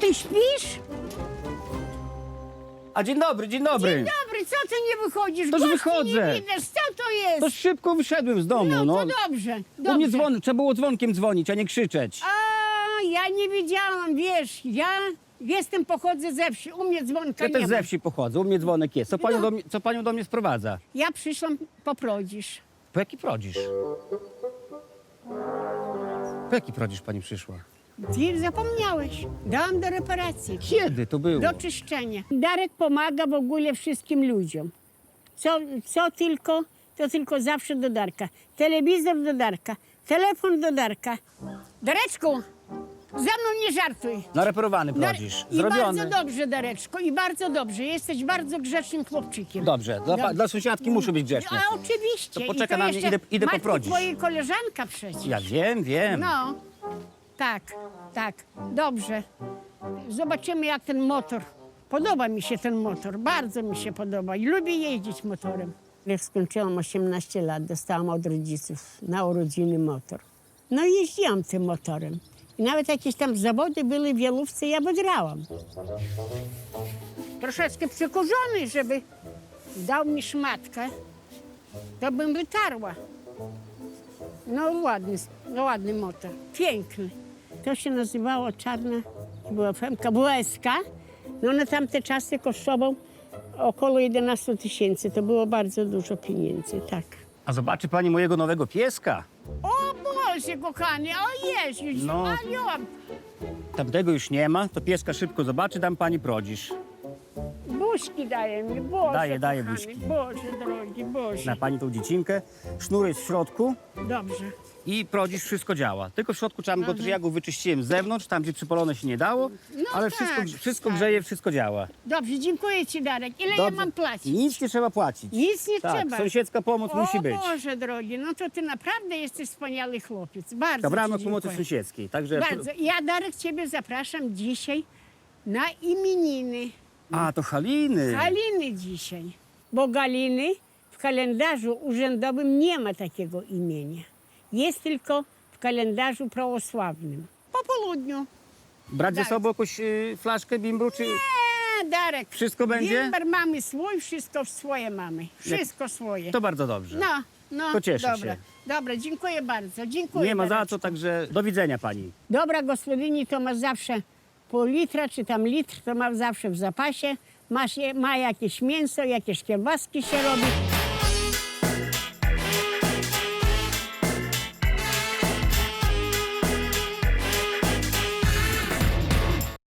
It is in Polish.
Ty śpisz? A dzień dobry, dzień dobry. Dzień dobry, co ty nie wychodzisz? Toż Gości wychodzę. Nie widać, co to jest? To szybko wyszedłem z domu, no, no. to dobrze, U mnie dobrze. dzwon, trzeba było dzwonkiem dzwonić, a nie krzyczeć. A, ja nie wiedziałam, wiesz, ja jestem, pochodzę ze wsi, u mnie dzwonka Ja nie też ma. ze wsi pochodzę, u mnie dzwonek jest. Co panią, No. do, mnie, co panią do mnie sprowadza? Ja przyszłam poprodzisz. Po jaki prodzisz? Po jaki prodzisz pani przyszła? Ty zapomniałeś. Dałam do reparacji, Kiedy to było? do czyszczenia. Darek pomaga w ogóle wszystkim ludziom. Co, co tylko, to tylko zawsze do Darka. Telewizor do Darka, telefon do Darka. Dareczku, za mną nie żartuj. Nareperowany Dar- prodzisz. I Zrobiony. bardzo dobrze, Dareczko, i bardzo dobrze. Jesteś bardzo grzecznym chłopczykiem. Dobrze, dla, pa- Dobrze. dla sąsiadki muszę być grzeczny. A oczywiście. To I poczeka na mnie, jeszcze idę- idę poprodzić. twojej koleżanka przecież. Ja wiem, wiem. No, tak, tak, dobrze. Zobaczymy jak ten motor. Podoba mi się ten motor, bardzo mi się podoba i lubię jeździć motorem. Jak skończyłam 18 lat, dostałam od rodziców na urodziny motor. No i jeździłam tym motorem. I nawet jakieś tam zawody były w Wielówce, ja wygrałam. Troszeczkę przykurzony, żeby dał mi szmatkę, to bym wytarła. No ładny, no ładny motor, piękny. To się nazywało czarna, była femka, była SK. No na tamte czasy kosztował około 11 tysięcy. To było bardzo dużo pieniędzy, tak. A zobaczy pani mojego nowego pieska. O Boże, kochany, o Jezu, No. no. Tamtego już nie ma, to pieska szybko zobaczy, dam pani prodzisz. Buźki daje mi, Boże, Daję, daję kochany, buźki. Boże drogi, Boże. Na pani tą dziecinkę. Sznur jest w środku Dobrze. i prodzisz wszystko działa. Tylko w środku trzeba go, że ja go wyczyściłem z zewnątrz, tam gdzie przypalone się nie dało, No ale tak, wszystko, wszystko tak. grzeje, wszystko działa. Dobrze, dziękuję Ci Darek. Ile ja Dobrze. mam płacić? Nic nie trzeba płacić. Nic nie tak, trzeba. sąsiedzka pomoc o musi być. Boże drogi, no to Ty naprawdę jesteś wspaniały chłopiec. Bardzo ramach ci pomocy dziękuję. sąsiedzkiej. Także. Bardzo. Ja, Darek, Ciebie zapraszam dzisiaj na imieniny. A, to Haliny. Galiny dzisiaj. Bo Galiny w kalendarzu urzędowym nie ma takiego imienia. Jest tylko w kalendarzu prawosławnym. Po południu. Brać ze Tak. sobą jakąś y, flaszkę bimbru, czy... E, Darek. Wszystko będzie? Bimber mamy swój, wszystko swoje mamy. Wszystko swoje. To bardzo dobrze. No, no. To cieszę dobra. się. Dobra, dziękuję bardzo. Dziękuję nie ma za co, także do widzenia pani. Dobra gospodyni to ma zawsze pół litra czy tam litr, to ma zawsze w zapasie. Je- ma jakieś mięso, jakieś kiełbaski się robi.